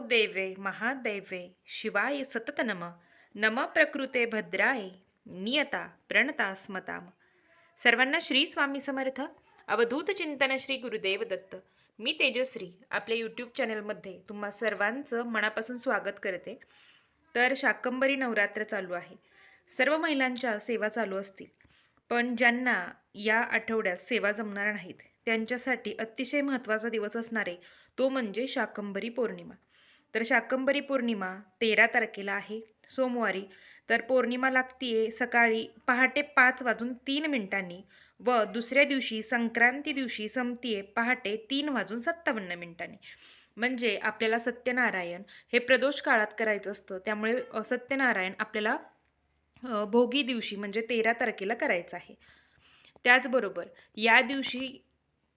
देवे महादैवे शिवाय सतत नम नम प्रकृते भद्राय नियता प्रणता स्मताम. सर्वांना श्री स्वामी समर्थ. अवधूत चिंतन श्री गुरुदेव दत्त. मी तेजश्री आपल्या यूट्यूब चॅनलमध्ये तुम्हा सर्वांचं मनापासून स्वागत करते. तर शाकंबरी नवरात्र चालू आहे. सर्व महिलांच्या सेवा चालू असतील. पण ज्यांना या आठवड्यात सेवा जमणार नाहीत त्यांच्यासाठी अतिशय महत्त्वाचा दिवस असणारे तो म्हणजे शाकंबरी पौर्णिमा. तर शाकंबरी पौर्णिमा तेरा तारखेला आहे सोमवारी. तर पौर्णिमा लागतीये सकाळी पहाटे पाच वाजून तीन मिनिटांनी व दुसऱ्या दिवशी संक्रांती दिवशी संपतीये पहाटे तीन वाजून सत्तावन्न मिनिटांनी. म्हणजे आपल्याला सत्यनारायण हे प्रदोष काळात करायचं असतं. त्यामुळे सत्यनारायण आपल्याला भोगी दिवशी म्हणजे तेरा तारखेला करायचं आहे. त्याचबरोबर या दिवशी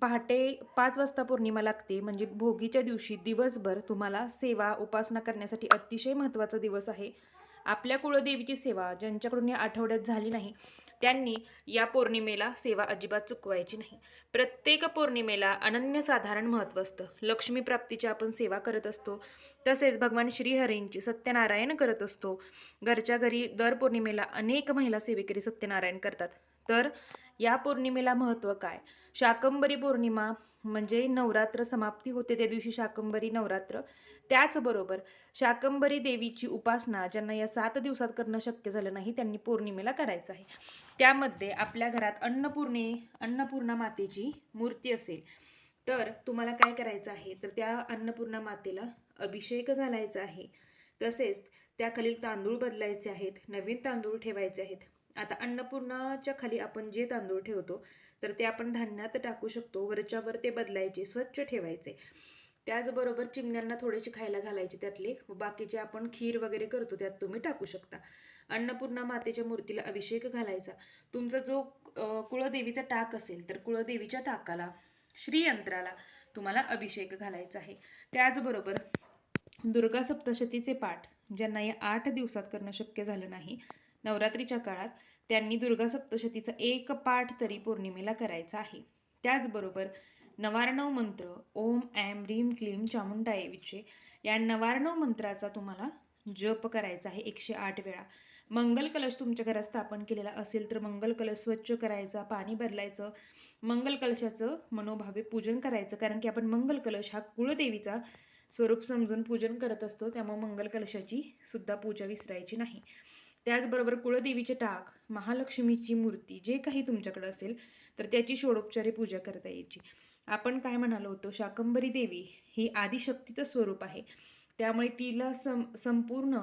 पहाटे पाच वाजता पौर्णिमा लागते. म्हणजे भोगीच्या दिवशी दिवसभर तुम्हाला सेवा उपासना करण्यासाठी अतिशय महत्त्वाचा दिवस आहे. आपल्या कुळदेवीची सेवा ज्यांच्याकडून या आठवड्यात झाली नाही त्यांनी या पौर्णिमेला सेवा अजिबात चुकवायची नाही. प्रत्येक पौर्णिमेला अनन्यसाधारण महत्त्व असतं. लक्ष्मी प्राप्तीची आपण सेवा करत असतो तसेच भगवान श्रीहरींची सत्यनारायण करत असतो. घरच्या घरी दर पौर्णिमेला अनेक महिला सेवेकरी सत्यनारायण करतात. तर या पौर्णिमेला महत्त्व काय? शाकंबरी पौर्णिमा म्हणजे नवरात्र समाप्ती होते त्या दिवशी शाकंबरी नवरात्र. त्याचबरोबर शाकंबरी देवीची उपासना ज्यांना या सात दिवसात करणं शक्य झालं नाही त्यांनी पौर्णिमेला करायचं आहे. त्यामध्ये आपल्या घरात अन्नपूर्णे अन्नपूर्णा मातेची मूर्ती असेल तर तुम्हाला काय करायचं आहे? तर त्या अन्नपूर्णा मातेला अभिषेक घालायचा आहे. तसेच त्याखालील तांदूळ बदलायचे आहेत नवीन तांदूळ ठेवायचे आहेत. आता अन्नपूर्णाच्या खाली आपण जे तांदूळ ठेवतो तर ते आपण धान्यात टाकू शकतो वरच्या वर ते बदलायचे स्वच्छ ठेवायचे. त्याचबरोबर चिमण्यांना थोडेसे खायला घालायचे त्यातले बाकीचे आपण खीर वगैरे करतो त्यात तुम्ही टाकू शकता. अन्नपूर्णा मातेच्या मूर्तीला अभिषेक घालायचा. तुमचा जो कुळदेवीचा टाक असेल तर कुळदेवीच्या टाकाला श्रीयंत्राला तुम्हाला अभिषेक घालायचा आहे. त्याचबरोबर दुर्गा सप्तशतीचे पाठ ज्यांना या आठ दिवसात करणं शक्य झालं नाही नवरात्रीच्या काळात त्यांनी दुर्गा सप्तशतीचा एक पाठ तरी पौर्णिमेला करायचा आहे. त्याचबरोबर नवारणव मंत्र ओम ॲम रीम क्लीम चामुंडाएविचे या नवार्णव मंत्राचा तुम्हाला जप करायचा आहे एकशे आठ वेळा. मंगल कलश तुमच्या घरात स्थापन केलेला असेल तर मंगल कलश स्वच्छ करायचा पाणी बदलायचं मंगल कलशाचं मनोभावे पूजन करायचं. कारण की आपण मंगल कलश हा कुळदेवीचा स्वरूप समजून पूजन करत असतो त्यामुळे मंगल कलशाची सुद्धा पूजा विसरायची नाही. त्याचबरोबर कुळदेवीचे टाक महालक्ष्मीची मूर्ती जे काही तुमच्याकडे असेल तर त्याची षोडोपचारे पूजा करता यायची. आपण काय म्हणालो होतो? शाकंबरी देवी ही आदिशक्तीचं स्वरूप आहे. त्यामुळे तिला सं संपूर्ण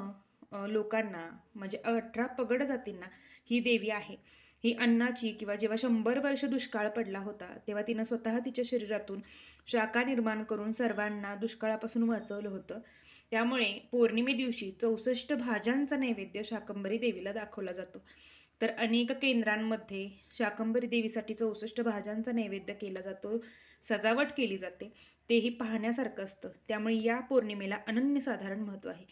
लोकांना म्हणजे अठरा पगड जातींना ही देवी आहे. ही अन्नाची किंवा जेव्हा शंभर वर्ष दुष्काळ पडला होता तेव्हा तिनं स्वतः तिच्या शरीरातून शाखा निर्माण करून सर्वांना दुष्काळापासून वाचवलं होतं. त्यामुळे पौर्णिमे दिवशी चौसष्ट भाज्यांचा नैवेद्य शाकंबरी देवीला दाखवला जातो. तर अनेक केंद्रांमध्ये शाकंबरी देवीसाठी चौसष्ट भाज्यांचा नैवेद्य केला जातो सजावट केली जाते तेही पाहण्यासारखं असतं. त्यामुळे या पौर्णिमेला अनन्यसाधारण महत्त्व आहे.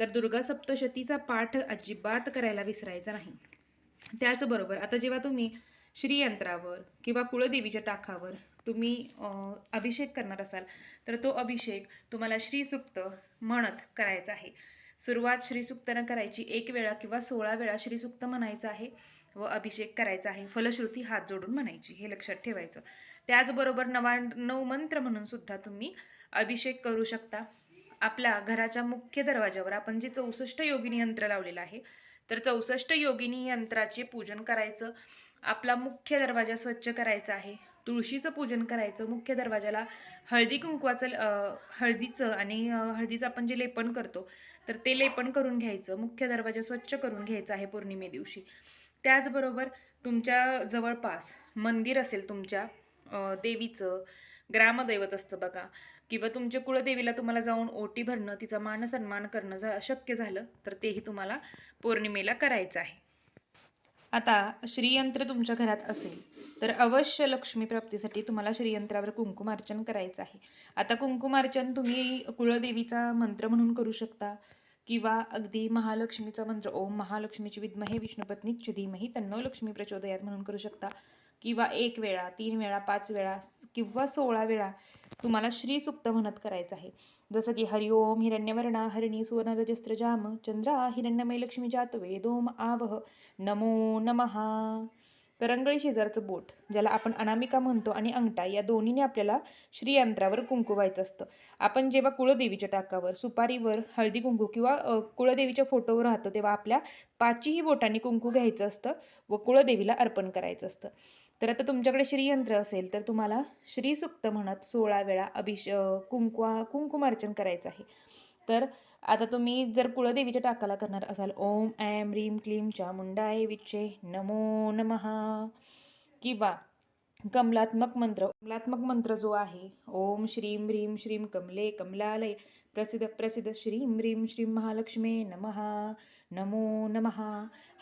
तर दुर्गा सप्तशतीचा पाठ अजिबात करायला विसरायचा नाही. त्याचबरोबर आता जेव्हा तुम्ही श्रीयंत्रावर किंवा कुळदेवीच्या टाकावर तुम्ही अभिषेक करणार असाल तर तो अभिषेक तुम्हाला श्रीसुक्त म्हणत करायचा आहे. सुरुवात श्रीसुक्तानं करायची एक वेळा किंवा सोळा वेळा श्रीसुक्त म्हणायचं आहे व अभिषेक करायचा आहे. फलश्रुती हात जोडून म्हणायची हे लक्षात ठेवायचं. त्याचबरोबर नवाण्णव मंत्र म्हणून सुद्धा तुम्ही अभिषेक करू शकता. आपल्या घराच्या मुख्य दरवाजावर आपण जे चौसष्ट योगिनी यंत्र लावलेलं आहे तर चौसष्ट योगिनी यंत्राचे पूजन करायचं. आपला मुख्य दरवाजा स्वच्छ करायचा आहे. तुळशीचं पूजन करायचं. मुख्य दरवाजाला हळदी कुंकवाचं हळदीचं आणि हळदीचं आपण जे लेपन करतो तर ते लेपन करून घ्यायचं. मुख्य दरवाजा स्वच्छ करून घ्यायचा आहे पौर्णिमे दिवशी. त्याचबरोबर तुमच्या जवळपास मंदिर असेल तुमच्या देवीचं ग्रामदैवत असतं बघा. किंवा तुमच्या कुळदेवीला तुम्हाला जाऊन ओटी भरणं तिचा मान सन्मान करणं जर शक्य झालं तर तेही तुम्हाला पौर्णिमेला करायचं आहे. आता श्रीयंत्र तुमच्या घरात असेल तर अवश्य लक्ष्मी प्राप्तीसाठी तुम्हाला श्रीयंत्रावर कुंकुमार्चन करायचं आहे. आता कुंकुमार्चन तुम्ही कुळदेवीचा मंत्र म्हणून करू शकता किंवा अगदी महालक्ष्मीचा मंत्र ओम महालक्ष्मीची विद्महे विष्णुपत्नीच धीमही तन्नो लक्ष्मी प्रचोदयात म्हणून करू शकता. किंवा एक वेळा तीन वेळा पाच वेळा किंवा सोळा वेळा तुम्हाला श्रीसुक्त म्हणत करायचं आहे. जसं की हरिओम हिरण्यवर्णा हरिणी सुवर्णरजस्त्रजाम चंद्रा हिरण्यमय लक्ष्मी जात वेदोम आवह नमो नमहा करंगळी शेजारचं बोट ज्याला आपण अनामिका म्हणतो आणि अंगठा या दोन्हीने आपल्याला श्रीयंत्रावर कुंकू व्हायचं असतं. आपण जेव्हा कुळदेवीच्या टाकावर सुपारीवर हळदी कुंकू किंवा कुळदेवीच्या फोटोवर राहतो तेव्हा आपल्या पाचही बोटांनी कुंकू घ्यायचं असतं व कुळदेवीला अर्पण करायचं असतं. तर आता तुमच्याकडे श्रीयंत्र असेल तर तुम्हाला श्रीसुक्त म्हणत सोळा वेळा अभिष कुंकुवा कुंकवा कुंकुमार्चन करायचं आहे. तर आता तुम्ही जर कुळदेवीच्या टाकाला करणार असाल ओम ऐम ह्रीं क्लीम चामुंडाय विच्छे नमो नमहा किंवा कमलात्मक मंत्र कमलात्मक मंत्र जो आहे ओम श्रीं ह्रीम श्रीं कमले कमलालय प्रसिद्ध प्रसिद्ध श्रीं ह्रीम श्रीम महालक्ष्मी नमहा नमो नमहा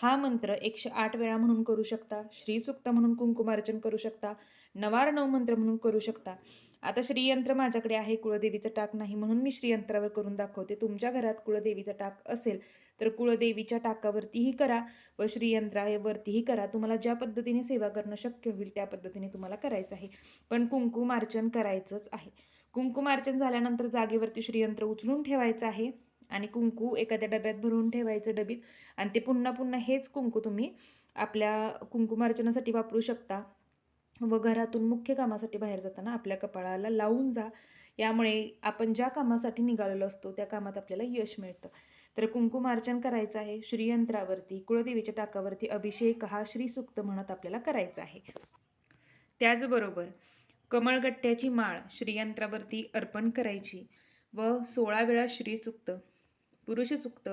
हा मंत्र एकशे आठ वेळा म्हणून करू शकता श्रीसुक्त म्हणून कुंकुमार्चन करू शकता नवारणव मंत्र म्हणून करू शकता. आता श्रीयंत्र माझ्याकडे आहे कुळदेवीचं टाक नाही म्हणून मी श्रीयंत्रावर करून दाखवते. तुमच्या घरात कुळदेवीचं टाक असेल तर कुळदेवीच्या टाकावरतीही करा व श्रीयंत्रावरतीही करा. तुम्हाला ज्या पद्धतीने सेवा करणं शक्य होईल त्या पद्धतीने तुम्हाला करायचं आहे. पण कुंकुमार्चन करायचंच आहे. कुंकुमार्चन झाल्यानंतर जागेवरती श्रीयंत्र उचलून ठेवायचं आहे आणि कुंकू एखाद्या डब्यात भरून ठेवायचं डबीत आणि ते पुन्हा पुन्हा हेच कुंकू तुम्ही आपल्या कुंकुमार्चनासाठी वापरू शकता. व घरातून मुख्य कामासाठी बाहेर जाताना आपल्या कपाळाला लावून जा. यामुळे आपण ज्या कामासाठी निघालेलो असतो त्या कामात आपल्याला यश मिळतं. तर कुंकुमार्चन करायचं आहे. श्रीयंत्रावरती कुळदेवीच्या टाकावरती अभिषेक हा श्रीसुक्त म्हणत आपल्याला करायचा आहे. त्याचबरोबर कमळगट्ट्याची माळ श्रीयंत्रावरती अर्पण करायची व सोळा वेळा श्रीसुक्त पुरुषसुक्त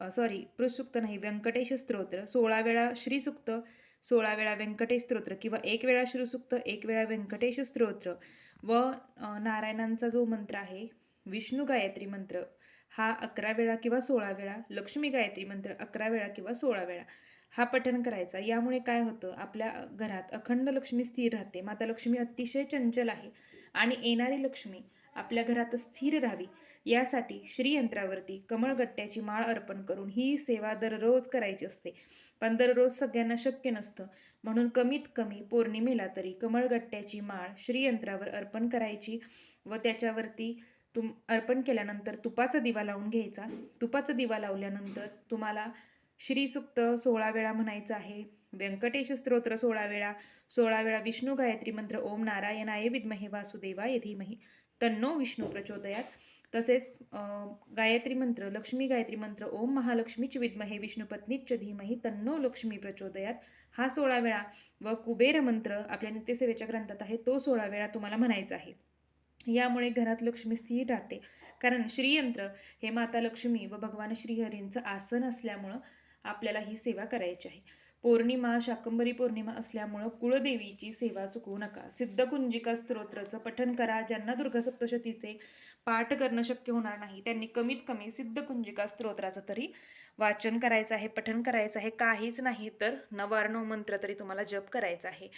सॉरी पुरुषसुक्त नाही व्यंकटेश स्तोत्र सोळा वेळा श्रीसुक्त सोळा वेळा व्यंकटेश स्तोत्र किंवा एक वेळा श्रीसुक्त एक वेळा व्यंकटेश स्तोत्र. व नारायणांचा जो मंत्र आहे विष्णू गायत्री मंत्र हा अकरा वेळा किंवा सोळा वेळा लक्ष्मी गायत्री मंत्र अकरा वेळा किंवा सोळा वेळा हा पठण करायचा. यामुळे काय होतं आपल्या घरात अखंड लक्ष्मी स्थिर राहते. माता लक्ष्मी अतिशय चंचल आहे. आणि येणारी लक्ष्मी आपल्या घरात स्थिर राहावी. यासाठी श्रीयंत्रावरती कमळगट्ट्याची माळ अर्पण करून ही सेवा दररोज करायची असते. पण दररोज सगळ्यांना शक्य नसतं. म्हणून कमीत कमी पौर्णिमेला तरी कमळगट्ट्याची माळ श्रीयंत्रावर अर्पण करायची व त्याच्यावरती तुम अर्पण केल्यानंतर तुपाचा दिवा लावून घ्यायचा. तुपाचा दिवा लावल्यानंतर तुम्हाला श्रीसुक्त सोळा वेळा म्हणायचं आहे. व्यंकटेश स्तोत्र सोळा वेळा. सोळा वेळा विष्णू गायत्री मंत्र ओम नारायणाय विद्महे वासुदेवाय धीमहि. तन्नो विष्णू प्रचोदयात. तसेच गायत्री मंत्र लक्ष्मी गायत्री मंत्र ओम महालक्ष्मीच विद्महे विष्णुपत्नीच धीमही तन्नो लक्ष्मी प्रचोदयात. हा सोळा वेळा व कुबेर मंत्र आपल्या नित्यसेवेच्या ग्रंथात आहे. तो सोळा वेळा तुम्हाला म्हणायचा आहे. यामुळे घरात लक्ष्मी स्थिर राहते. कारण श्रीयंत्र हे माता लक्ष्मी व भगवान श्रीहरींचं आसन असल्यामुळं आपल्याला ही सेवा करायची आहे. पौर्णिमा शाकंभरी पौर्णिमा असल्यामुळं कुळदेवीची सेवा चुकवू नका. सिद्धकुंजिका स्तोत्राचं पठन करा. ज्यांना दुर्गा सप्तशतीचे पाठ करणं शक्य होणार नाही त्यांनी कमीत कमी सिद्धकुंजिका स्तोत्राचं तरी वाचन करायचं आहे पठन करायचं आहे. काहीच नाही तर नवार्णव मंत्र तरी तुम्हाला जप करायचा आहे.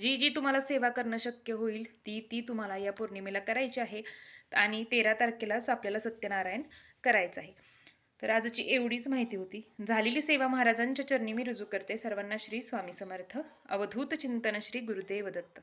जी जी तुम्हाला सेवा करणं शक्य होईल ती ती तुम्हाला या पौर्णिमेला करायची आहे. आणि तेरा तारखेलाच आपल्याला सत्यनारायण करायचं आहे. तर आजची एवढीच माहिती होती. झालेली सेवा महाराजांच्या चरणी मी रुजू करते. सर्वांना श्री स्वामी समर्थ. अवधूत चिंतन श्री गुरुदेव दत्त.